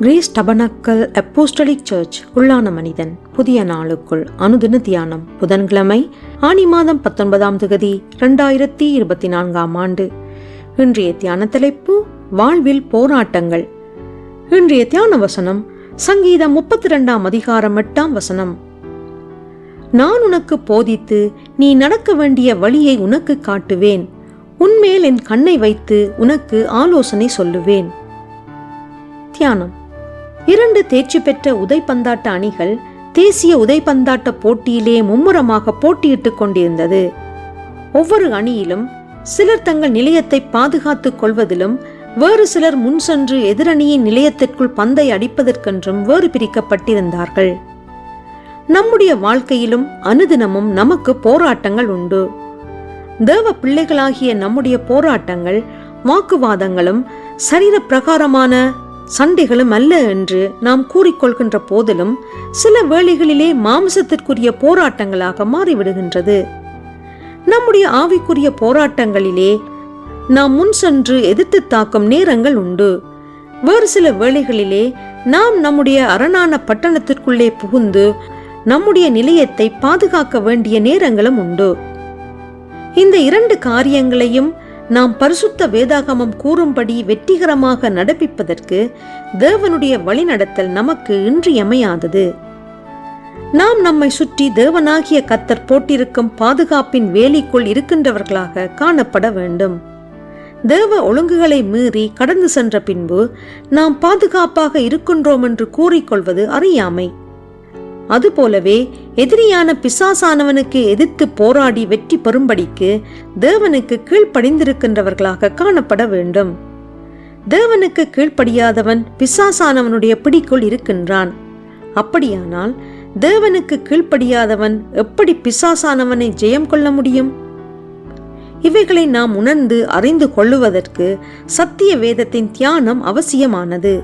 Greece tabernacle apostolic search உள்ளான மனிதன். புதிய நாளுக்குள் அனுதின தியானம். புதன்கிழமை ஆனி மாதம் பத்தொன்பதாம் தேதி இரண்டாயிரத்தி இருபத்தி நான்காம் ஆண்டு. இன்றைய தியான தலைப்பு வாழ்வில் போராட்டங்கள். இன்றைய தியான வசனம் சங்கீதம் முப்பத்தி ரெண்டாம் அதிகாரம் எட்டாம் வசனம். நான் உனக்கு போதித்து நீ நடக்க வேண்டிய வழியை உனக்கு காட்டுவேன். உன்மேல் என் கண்ணை வைத்து உனக்கு ஆலோசனை சொல்லுவேன். தியானம். இரண்டு தேர்ச்சி பெற்ற உதைப்பந்தாட்ட அணிகள் தேசிய உதைப்பந்தாட்ட போட்டியிலே மும்முரமாக போட்டியிட்டுக் கொண்டிருந்தது. ஒவ்வொரு அணியிலும் சிலர் தங்கள் நிலையத்தை பாதுகாத்துக் கொள்வதிலும் வேறு சிலர் முன் சென்று எதிரணியின் நிலையத்திற்குள் பந்தை அடிப்பதற்கென்றும் வேறு பிரிக்கப்பட்டிருந்தார்கள். நம்முடைய வாழ்க்கையிலும் அனுதினமும் நமக்கு போராட்டங்கள் உண்டு. தேவ பிள்ளைகளாகிய நம்முடைய போராட்டங்கள் வாக்குவாதங்களும் சரீர பிரகாரமான சண்டைகளும் அல்ல என்று நாம் கூறிக்கொள்கின்ற போதிலும் சில வேளைகளிலே மாம்சத்திற்குரிய போராட்டங்களாக மாறிவிடுகின்றது. நம்முடைய ஆவிக்குரிய போராட்டங்களிலே நாம் முன் சென்று எதிர்த்து தாக்கும் நேரங்கள் உண்டு. வேறு சில வேளைகளிலே நாம் நம்முடைய அரணான பட்டணத்திற்குள்ளே புகுந்து நம்முடைய நிலையத்தை பாதுகாக்க வேண்டிய நேரங்களும் உண்டு. இந்த இரண்டு காரியங்களையும் நாம் பரிசுத்த வேதாகமம் கூறும்படி வெற்றிகரமாக நடப்பிப்பதற்கு தேவனுடைய வழிநடத்தல் நமக்கு இன்றியமையாதது. நாம் நம்மை சுற்றி தேவனாகிய கத்தர் போட்டிருக்கும் பாதுகாப்பின் வேலிக்குள் இருக்கின்றவர்களாக காணப்பட வேண்டும். தேவ ஒழுங்குகளை மீறி கடந்து சென்ற பின்பு நாம் பாதுகாப்பாக இருக்கின்றோம் என்று கூறிக்கொள்வது அறியாமை. அதுபோலவே எதிரியான பிசாசானவனுக்கு எதிர்த்து போராடி வெற்றி பெறும்படிக்கு தேவனுக்கு கீழ்ப்படிந்திருக்கின்றவர்களாக காணப்பட வேண்டும். தேவனுக்கு கீழ்ப்படியாதவன் பிசாசானவனுடைய பிடிக்குள் இருக்கின்றான். அப்படியானால் தேவனுக்கு கீழ்ப்படியாதவன் எப்படி பிசாசானவனை ஜெயம் கொள்ள முடியும்? இவைகளை நாம் உணர்ந்து அறிந்து கொள்ளுவதற்கு சத்திய வேதத்தின் தியானம் அவசியமானது.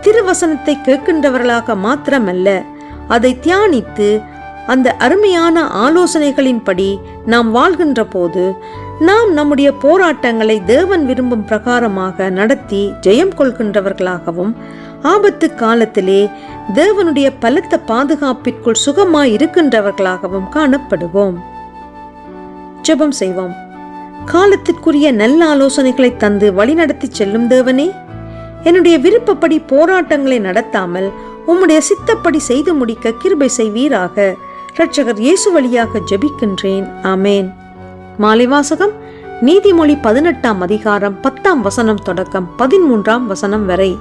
திருவசனத்தை கேட்கின்றவர்களாக மாத்திரமல்ல அதை தியானித்து அந்த அருமையான ஆலோசனைகளின்படி நாம் வாழ்கின்ற போது நாம் நம்முடைய போராட்டங்களை தேவன் விரும்பும் பிரகாரமாக நடத்தி ஜெயம் கொள்கின்றவர்களாகவும் ஆபத்து காலத்திலே தேவனுடைய பலத்த பாதுகாப்பிற்குள் சுகமாய் இருக்கின்றவர்களாகவும் காணப்படுவோம். ஜெபம் செய்வோம். காலத்திற்குரிய நல்ல ஆலோசனைகளை தந்து வழிநடத்தி செல்லும் தேவனே என்னுடைய விருப்பப்படி போராட்டங்களை நடத்தாமல் உம்முடைய சித்தப்படி செய்து முடிக்க கிருபை செய்வீராக. இரட்சகர் இயேசு வழியாக ஜபிக்கின்றேன். ஆமேன். மாலை வாசகம் நீதிமொழி பதினெட்டாம் அதிகாரம் பத்தாம் வசனம் தொடக்கம் பதிமூன்றாம் வசனம் வரை.